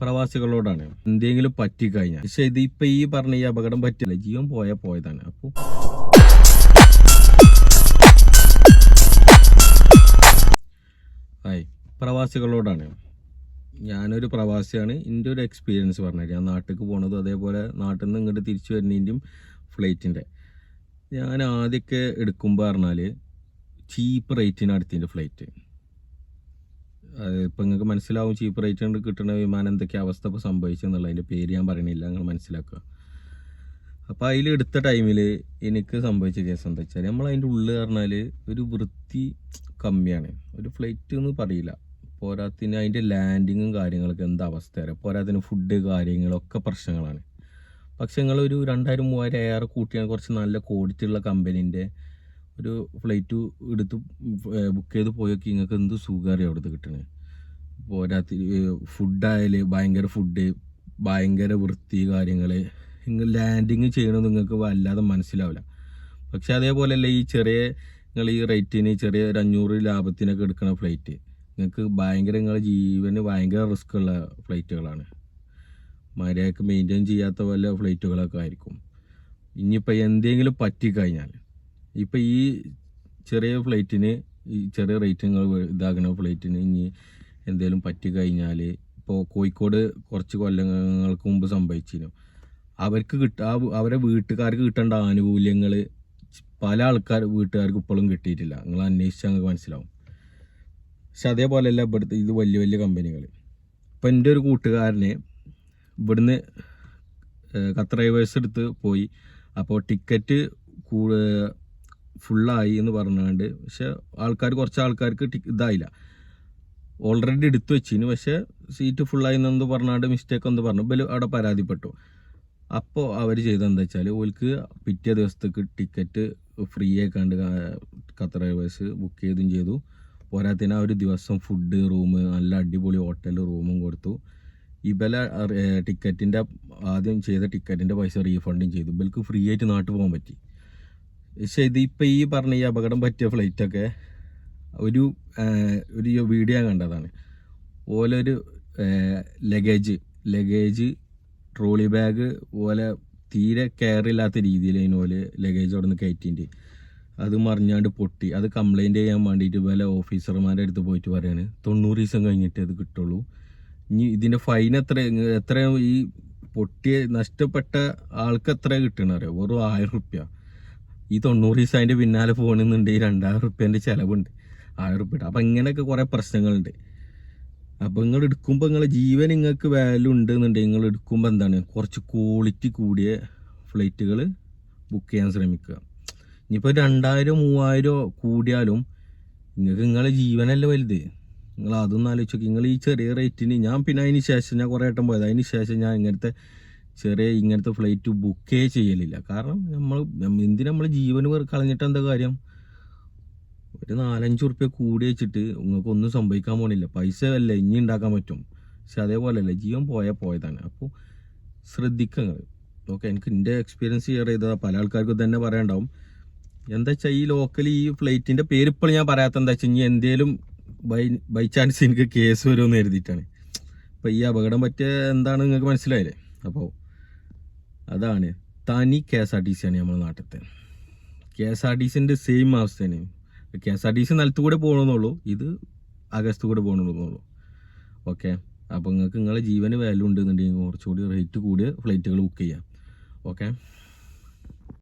പ്രവാസികളോടാണ്. എന്തെങ്കിലും പറ്റിക്കഴിഞ്ഞാൽ. പക്ഷെ ഇത് ഇപ്പൊ ഈ പറഞ്ഞ ഈ അപകടം പറ്റില്ല. ജീവൻ പോയ പോയതാണ്. അപ്പോൾ ഹായ് പ്രവാസികളോടാണ്. ഞാനൊരു പ്രവാസിയാണ്. എന്റെ ഒരു എക്സ്പീരിയൻസ് പറഞ്ഞത് ഞാൻ നാട്ടിലേക്ക് പോണതും അതേപോലെ നാട്ടിൽ നിന്ന് ഇങ്ങോട്ട് തിരിച്ചു വരുന്നതിന്റെയും ഫ്ലൈറ്റിന്റെ ഞാൻ ആദ്യമൊക്കെ എടുക്കുമ്പോൾ പറഞ്ഞാൽ ചീപ്പ് റേറ്റിന് അടുത്തിന്റെ ഫ്ലൈറ്റ് ഇപ്പം നിങ്ങൾക്ക് മനസ്സിലാവും ചീപ്പ് റേറ്റ് കൊണ്ട് കിട്ടുന്ന വിമാനം എന്തൊക്കെ അവസ്ഥ ഇപ്പോൾ സംഭവിച്ചെന്നുള്ളതിന്റെ പേര് ഞാൻ പറയണില്ല നിങ്ങൾ മനസ്സിലാക്കുക. അപ്പോൾ അതിൽ എടുത്ത ടൈമിൽ എനിക്ക് സംഭവിച്ച കേസ് എന്താ വെച്ചാൽ നമ്മൾ അതിന്റെ ഉള്ളിൽ പറഞ്ഞാൽ ഒരു വൃത്തി കമ്മിയാണ്. ഒരു ഫ്ലൈറ്റ് എന്ന് പറയില്ല. പോരാത്തിന് അതിന്റെ ലാൻഡിങ്ങും കാര്യങ്ങളൊക്കെ എന്താ അവസ്ഥ വരെ പോരാത്തിന് ഫുഡ് കാര്യങ്ങളൊക്കെ പ്രശ്നങ്ങളാണ്. പക്ഷെ നിങ്ങളൊരു രണ്ടായിരം മൂവായിരം ഏറെ കൂട്ടിയാൽ കുറച്ച് നല്ല ക്വാളിറ്റി ഉള്ള കമ്പനീന്റെ ഒരു ഫ്ലൈറ്റ് എടുത്ത് ബുക്ക് ചെയ്ത് പോയൊക്കെ നിങ്ങൾക്ക് എന്ത് സുഖമാണ് അവിടുത്തെ കിട്ടണേ? പോരാത്തി ഫുഡായാൽ ഭയങ്കര ഫുഡ് ഭയങ്കര വൃത്തി കാര്യങ്ങൾ നിങ്ങൾ ലാൻഡിങ് ചെയ്യണത് നിങ്ങൾക്ക് വല്ലാതെ മനസ്സിലാവില്ല. പക്ഷെ അതേപോലെയല്ല ഈ ചെറിയ നിങ്ങൾ ഈ റേറ്റിന് ചെറിയ ഒരു അഞ്ഞൂറ് ലാഭത്തിനൊക്കെ എടുക്കുന്ന ഫ്ലൈറ്റ് നിങ്ങൾക്ക് ഭയങ്കര നിങ്ങളുടെ ജീവന് ഭയങ്കര റിസ്ക് ഉള്ള ഫ്ലൈറ്റുകളാണ് മര്യാദയ്ക്ക് മെയിന്റെയിൻ ചെയ്യാത്ത വല്ല ഫ്ലൈറ്റുകളൊക്കെ ആയിരിക്കും. ഇനിയിപ്പോൾ എന്തെങ്കിലും പറ്റിക്കഴിഞ്ഞാൽ ഇപ്പം ഈ ചെറിയ ഫ്ലൈറ്റിന് ഈ ചെറിയ റേറ്റ് നിങ്ങൾ ഇതാക്കുന്ന ഫ്ലൈറ്റിന് ഇനി എന്തെങ്കിലും പറ്റിക്കഴിഞ്ഞാൽ ഇപ്പോൾ കോഴിക്കോട് കുറച്ച് കൊല്ലങ്ങൾക്ക് മുമ്പ് സംഭവിച്ചിരുന്നു. അവർക്ക് കിട്ട അവരെ വീട്ടുകാർക്ക് കിട്ടേണ്ട ആനുകൂല്യങ്ങൾ പല ആൾക്കാർ വീട്ടുകാർക്ക് ഇപ്പോഴും കിട്ടിയിട്ടില്ല. നിങ്ങൾ അന്വേഷിച്ചാൽ നിങ്ങൾക്ക് മനസ്സിലാവും. പക്ഷെ അതേപോലെയല്ല ഇവിടുത്തെ ഇത് വലിയ വലിയ കമ്പനികൾ ഇപ്പം എന്റെ ഒരു കൂട്ടുകാരനെ ഇവിടുന്ന് ഖത്തർ എയർവേസ് എടുത്ത് പോയി. അപ്പോൾ ടിക്കറ്റ് ഫുള്ളായി എന്ന് പറഞ്ഞുകൊണ്ട് പക്ഷെ ആൾക്കാർ കുറച്ച് ആൾക്കാർക്ക് ഇതായില്ല. ഓൾറെഡി എടുത്തു വെച്ചിന്. പക്ഷേ സീറ്റ് ഫുള്ളായി എന്നു പറഞ്ഞാണ്ട് മിസ്റ്റേക്ക് എന്ന് പറഞ്ഞു. ബൽ അവിടെ പരാതിപ്പെട്ടു. അപ്പോൾ അവർ ചെയ്തെന്താ വെച്ചാൽ ഓൽക്ക് പിറ്റേ ദിവസത്തേക്ക് ടിക്കറ്റ് ഫ്രീ ആയിക്കാണ്ട് ഖത്തർ എയർവേസ് ബുക്ക് ചെയ്തും ചെയ്തു. പോരാത്തിന് ആ ഒരു ദിവസം ഫുഡ് റൂം നല്ല അടിപൊളി ഹോട്ടൽ റൂമും കൊടുത്തു. ഇബല ടിക്കറ്റിന്റെ ആദ്യം ചെയ്ത ടിക്കറ്റിന്റെ പൈസ റീഫണ്ടും ചെയ്തു. ബൽക്ക് ഫ്രീ ആയിട്ട് നാട്ടിൽ പോകാൻ പറ്റി. പക്ഷേ ഇപ്പം ഈ പറഞ്ഞ ഈ അപകടം പറ്റിയ ഫ്ലൈറ്റൊക്കെ ഒരു ഒരു വീഡിയോ കണ്ടതാണ്. ഓലൊരു ലഗേജ് ലഗേജ് ട്രോളി ബാഗ് പോലെ തീരെ കെയറില്ലാത്ത രീതിയിൽ അതിന് പോലെ ലഗേജ് അവിടെ നിന്ന് കയറ്റിന്റെ അത് മറിഞ്ഞാണ്ട് പൊട്ടി. അത് കംപ്ലൈന്റ് ചെയ്യാൻ വേണ്ടിയിട്ട് വല്ല ഓഫീസർമാരുടെ അടുത്ത് പോയിട്ട് പറയാണ്. തൊണ്ണൂറ് ദിവസം കഴിഞ്ഞിട്ട് അത് കിട്ടുള്ളൂ. ഇനി ഇതിന്റെ ഫൈൻ എത്ര എത്ര ഈ പൊട്ടിയ നഷ്ടപ്പെട്ട ആൾക്ക് എത്ര കിട്ടണ അറിയോ? വെറും ആയിരം റുപ്യ ഈ തൊണ്ണൂറ് ദിവസം അതിന്റെ പിന്നാലെ പോകണമെന്നുണ്ടെങ്കിൽ രണ്ടായിരം റുപ്യേന്റെ ചിലവുണ്ട്. ആയിരം റുപ്യ അപ്പം ഇങ്ങനെയൊക്കെ കുറേ പ്രശ്നങ്ങളുണ്ട്. അപ്പോൾ നിങ്ങൾ എടുക്കുമ്പോൾ നിങ്ങൾ ജീവൻ നിങ്ങൾക്ക് വാല്യൂ ഉണ്ട് എന്നുണ്ടെങ്കിൽ നിങ്ങൾ എടുക്കുമ്പോൾ എന്താണ്? കുറച്ച് ക്വാളിറ്റി കൂടിയ ഫ്ലൈറ്റുകൾ ബുക്ക് ചെയ്യാൻ ശ്രമിക്കുക. ഇനിയിപ്പോൾ രണ്ടായിരം മൂവായിരം കൂടിയാലും നിങ്ങൾക്ക് നിങ്ങളെ ജീവനല്ലേ വലുത്. നിങ്ങൾ അതൊന്നും ആലോചിച്ചു നിങ്ങൾ ഈ ചെറിയ റേറ്റിന് ഞാൻ പിന്നെ അതിന് ശേഷം ഞാൻ കുറേ വട്ടം പോയത്. അതിന് ശേഷം ഞാൻ ഇങ്ങനത്തെ ചെറിയ ഇങ്ങനത്തെ ഫ്ലൈറ്റ് ബുക്കേ ചെയ്യലില്ല. കാരണം നമ്മൾ എന്തിനു നമ്മൾ വെറു കളഞ്ഞിട്ട് എന്താ കാര്യം? ഒരു നാലഞ്ച് ഉറുപ്പ്യ കൂടി വെച്ചിട്ട് നിങ്ങൾക്ക് ഒന്നും സംഭവിക്കാൻ പോണില്ല. പൈസ അല്ല ഇനി ഉണ്ടാക്കാൻ പറ്റും. പക്ഷെ അതേപോലെയല്ല ജീവൻ പോയാൽ പോയതാണ്. അപ്പോൾ ശ്രദ്ധിക്കുക നിങ്ങൾ ഓക്കെ എനിക്ക് എന്റെ എക്സ്പീരിയൻസ് ഷെയർ ചെയ്തത്. പല ആൾക്കാർക്കും തന്നെ പറയാനുണ്ടാവും. എന്താ വെച്ചാൽ ഈ ലോക്കൽ ഈ ഫ്ലൈറ്റിന്റെ പേര് ഇപ്പോൾ ഞാൻ പറയാത്ത എന്താ വെച്ചാൽ ഇനി എന്തേലും ബൈ ബൈ ചാൻസ് എനിക്ക് കേസ് വരുമെന്ന് എഴുതിയിട്ടാണ്. അപ്പോൾ ഈ അപകടം പറ്റിയ എന്താണ് നിങ്ങൾക്ക് മനസ്സിലായില്ലേ? അപ്പോൾ അതാണ്. തനി K S R T C ആണ് നമ്മുടെ നാട്ടിലത്തെ. കെ എസ് ആർ ടി സിന്റെ സെയിം അവസ്ഥയാണ് K S R T C നിലത്ത് കൂടെ പോകണമെന്നുള്ളൂ ഇത് അകത്ത് കൂടെ പോകണമെന്നുള്ളൂ ഓക്കെ? അപ്പോൾ നിങ്ങൾക്ക് നിങ്ങളെ ജീവന് വാല്യൂ ഉണ്ടെന്നുണ്ടെങ്കിൽ കുറച്ചുകൂടി റേറ്റ് കൂടിയ ഫ്ലൈറ്റുകൾ ബുക്ക് ചെയ്യാം. ഓക്കെ?